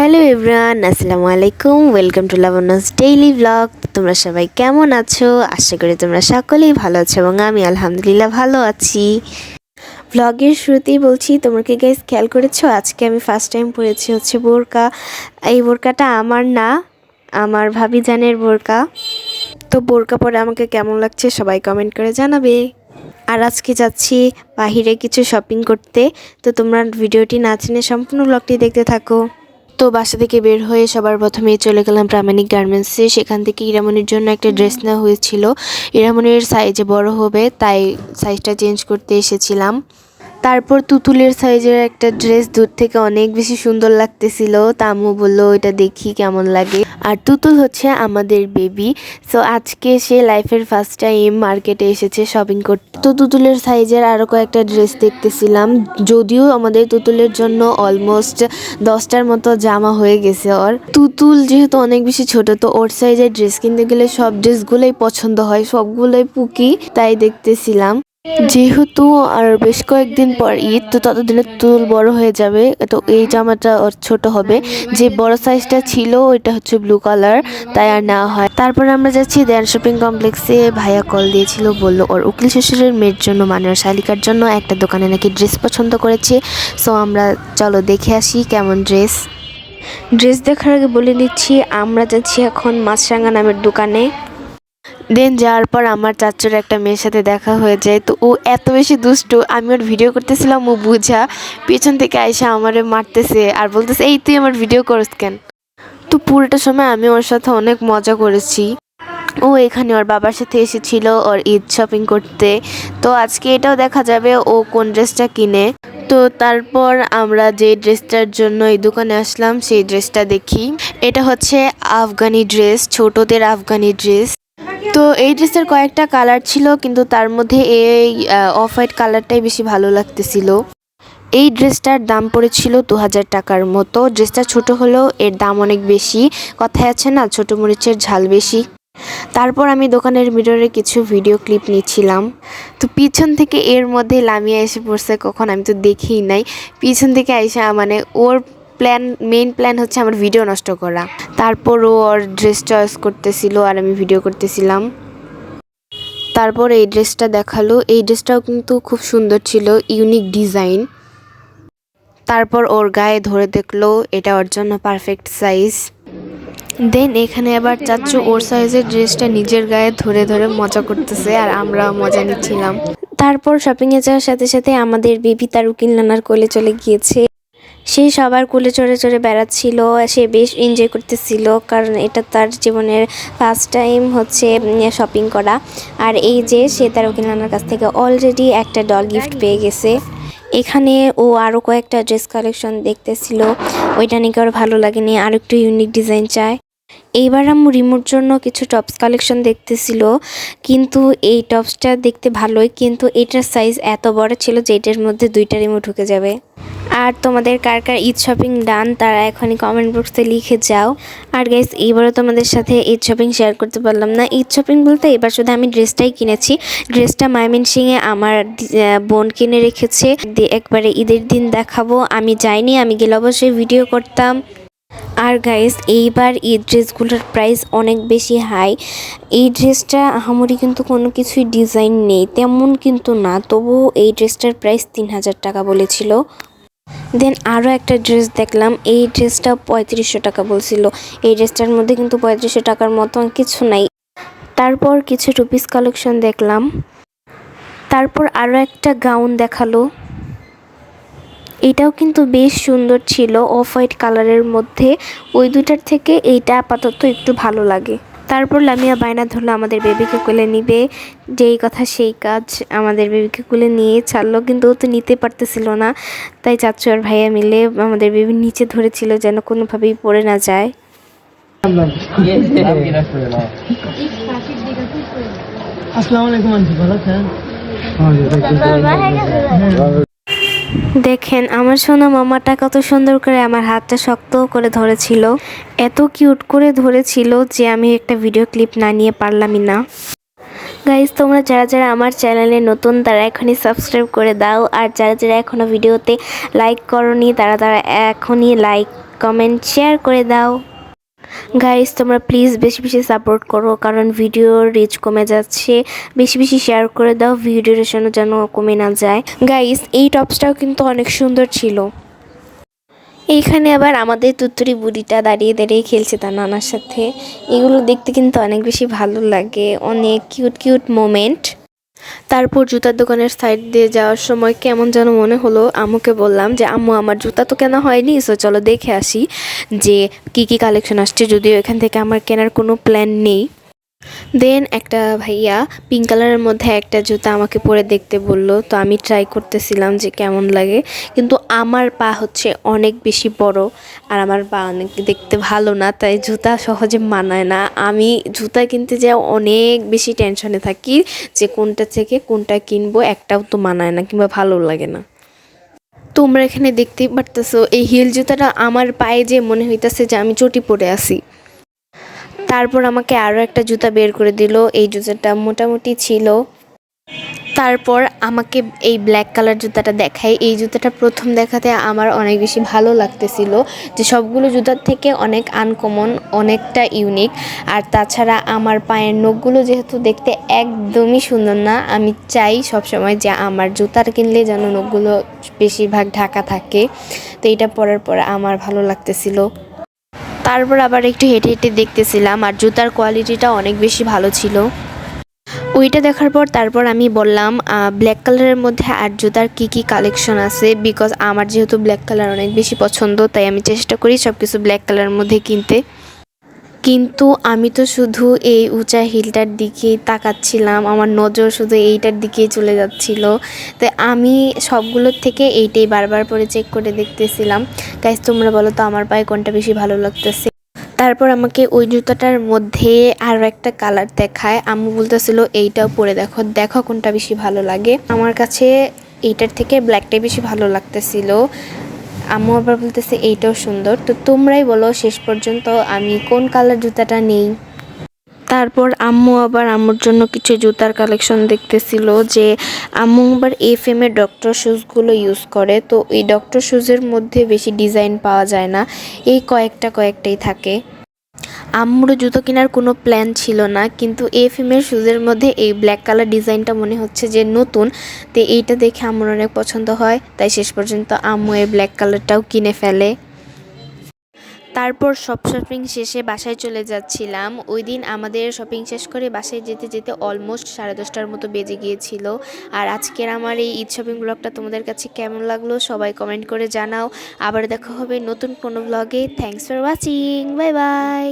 Hello everyone আসসালামু আলাইকুম। Welcome to Labna's daily vlog. তোমরা সবাই কেমন আছো? আশা করি তোমরা সকলেই ভালো আছো এবং আমি আলহামদুলিল্লাহ ভালো আছি। ব্লগের শুরুতেই বলছি, তোমরা কি গাইজ খেয়াল করেছ? আজকে আমি ফার্স্ট টাইম পড়েছি হচ্ছে বোরকা। এই বোরকাটা আমার না, আমার ভাবি জানের বোরকা। তো বোরকা পরে আমাকে কেমন লাগছে সবাই কমেন্ট করে জানাবে। আর আজকে যাচ্ছি বাহিরে কিছু শপিং করতে। তো তোমরা ভিডিওটি না চিনে সম্পূর্ণ ব্লগটি দেখতে থাকো। তো বাসা থেকে বের হয়ে সবার প্রথমে চলে গেলাম প্রামাণিক গার্মেন্টসে। সেখান থেকে ইরামনির জন্য একটা ড্রেস নেওয়া হয়েছিল। ইরামনির সাইজে বড় হবে তাই সাইজটা চেঞ্জ করতে এসেছিলাম। তারপর তুতুলের সাইজের একটা ড্রেস দূর থেকে অনেক বেশি সুন্দর লাগতেছিল। তামু বলল এটা দেখি কেমন লাগে? আর তুতুল হচ্ছে আমাদের বেবি সো আজকে সে লাইফের ফার্স্ট টাইম মার্কেটে এসেছে শপিং করতে তো তুতুলের সাইজের আরও কয়েকটা ড্রেস দেখতেছিলাম, যদিও আমাদের তুতুলের জন্য অলমোস্ট দশটার মতো জামা হয়ে গেছে ওর। তুতুল যেহেতু অনেক বেশি ছোট, তো ওর সাইজের ড্রেস কিনতে গেলে সব ড্রেসগুলোই পছন্দ হয়, সবগুলোই পুকি, তাই দেখতেছিলাম। যেহেতু আর বেশ কয়েকদিন পর ঈদ, তো ততদিনে তুল বড় হয়ে যাবে। তো এই জামাটা ওর ছোট হবে। যে বড় সাইজটা ছিল, ওইটা হচ্ছে ব্লু কালার তাই আর নেওয়া হয়। তারপরে আমরা যাচ্ছি দেয়ান শপিং কমপ্লেক্সে ভাইয়া কল দিয়েছিল, বলল, ওর উকিল শ্বশুরের মেয়ের জন্য মানে ওর শালিকার জন্য একটা দোকানে নাকি ড্রেস পছন্দ করেছে। সো আমরা, চলো দেখে আসি কেমন ড্রেস ড্রেস দেখার আগে বলে দিচ্ছি, আমরা যাচ্ছি এখন মাছরাঙ্গা নামের দোকানে। দেন যাওয়ার পর আমার চাচুর একটা মেয়ের সাথে দেখা হয়ে যায়। তো ও এত বেশি দুষ্টু, আমি ওর ভিডিও করতেছিলাম, ও বুঝা। পেছন থেকে আইসা আমারে মারতেছে আর বলতেছে, এই, তুই আমার ভিডিও করিস কেন? তো পুরোটা সময় আমি ওর সাথে অনেক মজা করেছি। ও এখানে ওর বাবার সাথে এসেছিল, ওর ঈদ শপিং করতে। তো আজকে এটাও দেখা যাবে ও কোন ড্রেসটা কিনে। তো তারপর আমরা যে ড্রেসটার জন্য এই দোকানে আসলাম, সেই ড্রেসটা দেখি। এটা হচ্ছে আফগানি ড্রেস, ছোটদের আফগানি ড্রেস। তো এই ড্রেসের কয়েকটা কালার ছিল, কিন্তু তার মধ্যে এই অফ হোয়াইট কালারটাই বেশি ভালো লাগতেছিল। এই ড্রেসটার দাম পড়েছিল দু হাজার টাকার মতো। ড্রেসটা ছোট হলেও এর দাম অনেক বেশি। কথায় আছে না, ছোট মরিচের ঝাল বেশি। তারপর আমি দোকানের মিররে কিছু ভিডিও ক্লিপ নিচ্ছিলাম। তো পিছন থেকে এর মধ্যে লামিয়া এসে পড়ছে, কখন আমি তো দেখিই নাই। পিছন থেকে আইসা মানে ওর প্ল্যান মেইন প্ল্যান হচ্ছে আমার ভিডিও নষ্ট করা। তারপর ও ওর ড্রেস চয়েস করতেছিল আর আমি ভিডিও করতেছিলাম। তারপর এই ড্রেসটা দেখাল। এই ড্রেসটাও কিন্তু খুব সুন্দর ছিল ইউনিক ডিজাইন তারপর ওর গায়ে ধরে দেখল, এটা ওর জন্য পারফেক্ট সাইজ দেন এখানে আবার চাচ্চু ওর সাইজের ড্রেসটা নিজের গায়ে ধরে ধরে মজা করতেছে আর আমরা মজা নিচ্ছিলাম। তারপর শপিংয়ে যাওয়ার সাথে সাথে আমাদের বেবি তার উকিল নানার কোলে চলে গিয়েছে। সে সবার কুলে চড়ে চড়ে বেড়াচ্ছিল, সে বেশ এনজয় করতেছিল, কারণ এটা তার জীবনের ফার্স্ট টাইম হচ্ছে শপিং করা। আর এই যে সে তার ওকে নানার কাছ থেকে অলরেডি একটা ডল গিফট পেয়ে গেছে। এখানে ও আরও কয়েকটা ড্রেস কালেকশন দেখতেছিল। ওইটা নাকি ওর ভালো লাগেনি আর একটু ইউনিক ডিজাইন চায়। এইবার আম্মু রিমোর জন্য কিছু টপস কালেকশন দেখতেছিল। কিন্তু এই টপসটা দেখতে ভালোই, কিন্তু এটার সাইজ এত বড় ছিল যে এটার মধ্যে দুইটা রিমোট ঢুকে যাবে। আর তোমাদের কার কার ঈদ শপিং ডান তারা এখনই কমেন্ট বক্সে লিখে যাও। আর গাইস এইবারও তোমাদের সাথে ঈদ শপিং শেয়ার করতে পারলাম না। ঈদ শপিং বলতে এবার শুধু আমি ড্রেসটাই কিনেছি। ড্রেসটা মাইমিন সিংয়ে আমার বোন কিনে রেখেছে। একবারে ঈদের দিন দেখাবো। আমি যাইনি, আমি গেলে অবশ্যই ভিডিও করতাম। আর গাইস এইবার এই ড্রেসগুলোর প্রাইস অনেক বেশি হাই এই ড্রেসটা আহামরি কিন্তু কোনো কিছুই ডিজাইন নেই, তেমন কিন্তু না। তবুও এই ড্রেসটার প্রাইস তিন হাজার টাকা বলেছিল। দেন আরও একটা ড্রেস দেখলাম, এই ড্রেসটা পঁয়ত্রিশশো টাকা বলছিল। এই ড্রেসটার মধ্যে কিন্তু পঁয়ত্রিশশো টাকার মতো কিছু নাই। তারপর কিছু টুপিস কালেকশন দেখলাম। তারপর আরও একটা গাউন দেখাল। এটাও কিন্তু বেশ সুন্দর ছিল অফ হোয়াইট কালারের মধ্যে। ওই দুটার থেকে এইটা আপাতত একটু ভালো লাগে। তারপর লামিয়া বায়না ধরলো আমাদের বেবিকে কোলে নিবে। যেই কথা সেই কাজ আমাদের বেবিকে কোলে নিয়ে ছাড়লো কিন্তু ও তো নিতে পারতেছিল না। তাই চাচু আর ভাইয়া মিলে আমাদের বেবি নিচে ধরেছিল যেন কোনোভাবেই পড়ে না যায়। আসসালামু আলাইকুম আন্টি ভালো আছেন? দেখেন, আমার সোনা মামাটা কত সুন্দর করে আমার হাতটা শক্ত করে ধরেছিল। এত কিউট করে ধরেছিল যে আমি একটা ভিডিও ক্লিপ না নিয়ে পারলামই না। গাইজ তোমরা যারা যারা আমার চ্যানেলে নতুন, তারা এখনই সাবস্ক্রাইব করে দাও। আর যারা যারা এখনও ভিডিওতে লাইক করনি, তারা তারা এখনই লাইক কমেন্ট শেয়ার করে দাও। গাইস তোমরা প্লিজ বেশি বেশি সাপোর্ট করো, কারণ ভিডিওর রিচ কমে যাচ্ছে। বেশি বেশি শেয়ার করে দাও ভিডিও যেন কমে না যায়। গাইস এই টপসটাও কিন্তু অনেক সুন্দর ছিল। এইখানে আবার আমাদের তুত্তুরি বুড়িটা দাঁড়িয়ে দাঁড়িয়ে খেলছে তার নানার সাথে। এগুলো দেখতে কিন্তু অনেক বেশি ভালো লাগে, অনেক কিউট কিউট মোমেন্ট তারপর জুতার দোকানের সাইড দিয়ে যাওয়ার সময় কেমন যেন মনে হলো, আম্মুকে বললাম যে, আম্মু, আমার জুতা তো কেনা হয়নি সো চলো দেখে আসি যে কি কি কালেকশন আসছে, যদিও এখান থেকে আমার কেনার কোনো প্ল্যান নেই। দেন একটা ভাইয়া পিঙ্ক কালারের মধ্যে একটা জুতা আমাকে পরে দেখতে বলল। তো আমি ট্রাই করতেছিলাম যে কেমন লাগে। কিন্তু আমার পা হচ্ছে অনেক বেশি বড় আর আমার পা অনেক দেখতে ভালো না, তাই জুতা সহজে মানায় না। আমি জুতা কিনতে যাই অনেক বেশি টেনশনে থাকি যে কোনটা থেকে কোনটা কিনবো, একটাও তো মানায় না কিংবা ভালো লাগে না। তোমরা এখানে দেখতেই পারতেছো, এই হিল জুতাটা আমার পায়ে যে মনে হইতাছে যে আমি চটি পরে আছি। তারপর আমাকে আরও একটা জুতা বের করে দিল। এই জুতাটা মোটামুটি ছিল। তারপর আমাকে এই ব্ল্যাক কালার জুতাটা দেখায়। এই জুতাটা প্রথম দেখাতে আমার অনেক বেশি ভালো লাগতেছিল যে সবগুলো জুতার থেকে অনেক আনকমন অনেকটা ইউনিক আর তাছাড়া আমার পায়ের নখগুলো যেহেতু দেখতে একদমই সুন্দর না, আমি চাই সবসময় যে আমার জুতার কিনলে যেন নখগুলো বেশিরভাগ ঢাকা থাকে। তো এটা পরার পর আমার ভালো লাগতেছিল। তারপর আবার একটু হেঁটে হেঁটে দেখতেছিলাম আর জুতার কোয়ালিটিটা অনেক বেশি ভালো ছিল। ওইটা দেখার পর তারপর আমি বললাম ব্ল্যাক কালারের মধ্যে আর জুতার কী কী কালেকশন আছে? বিকজ আমার যেহেতু ব্ল্যাক কালার অনেক বেশি পছন্দ, তাই আমি চেষ্টা করি সব কিছু ব্ল্যাক কালারের মধ্যে কিনতে। কিন্তু আমি তো শুধু এই উঁচা হিলটার দিকেই তাকাচ্ছিলাম। আমার নজর শুধু এইটার দিকেই চলে যাচ্ছিল। তাই আমি সবগুলোর থেকে এইটাই বারবার করে চেক করে দেখতেছিলাম। গাইজ তোমরা বলো তো আমার পায়ে কোনটা বেশি ভালো লাগতেছে? তারপর আমাকে ওই জুতাটার মধ্যে আরও একটা কালার দেখায়। আম্মু বলতেছিল, এইটাও পরে দেখো দেখো কোনটা বেশি ভালো লাগে। আমার কাছে এইটার থেকে ব্ল্যাকটাই বেশি ভালো লাগতেছিল। আম্মু আবার বলতেছে, এইটাও সুন্দর। তো তোমরাই বলো শেষ পর্যন্ত আমি কোন কালার জুতাটা নেই। তারপর আম্মু আবার আম্মুর জন্য কিছু জুতার কালেকশন দেখতেছিল যে আম্মু আবার এফ এম এর ডক্টর শ্যুজগুলো ইউজ করে। তো এই ডক্টর শ্যুজের মধ্যে বেশি ডিজাইন পাওয়া যায় না। এই কয়েকটা কয়েকটাই থাকে। আম্মুরও জুতো কেনার কোনো প্ল্যান ছিল না, কিন্তু এ ফিমের শুজের মধ্যে এই ব্ল্যাক কালার ডিজাইনটা মনে হচ্ছে যে নতুন। তো এইটা দেখে আম্মুর অনেক পছন্দ হয়, তাই শেষ পর্যন্ত আম্মু এই ব্ল্যাক কালারটাও কিনে ফেলে। তারপর সব শপিং শেষে বাসায় চলে যাচ্ছিলাম। ওই দিন আমাদের শপিং শেষ করে বাসায় যেতে যেতে অলমোস্ট সাড়ে দশটার মতো বেজে গিয়েছিল। আর আজকের আমার এই ঈদ শপিং ব্লগটা তোমাদের কাছে কেমন লাগল সবাই কমেন্ট করে জানাও। আবার দেখা হবে নতুন কোনো ব্লগে thanks for watching bye bye